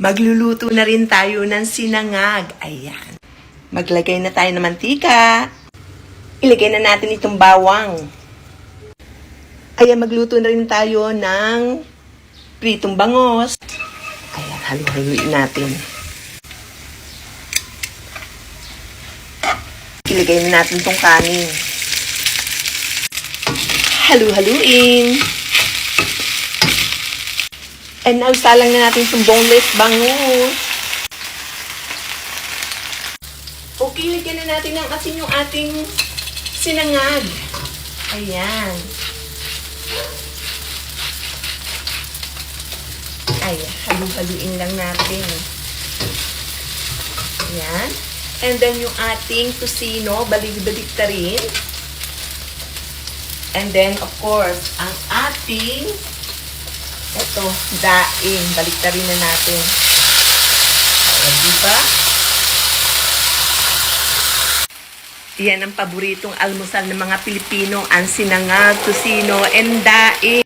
Magluluto na rin tayo ng sinangag. Ayan. Maglagay na tayo ng mantika. Ilagay na natin itong bawang. Ayan, magluto na rin tayo ng pritong bangos. Ayan, halu-haluin natin. Ilagay na natin itong kanin. Halu-haluin. And now, salang na natin itong boneless bangus. Okay, lagyan na natin ng asin yung ating sinangag. Ayan. Ayan, halu-haluin lang natin. Ayan. And then yung ating tusino, balik-balik ta rin. And then, of course, ang ating ito, daing. Balik ta rin na natin. Ayan, diba? Yan ang paboritong almusal ng mga Pilipino, ang sinangag, tusino, and daing.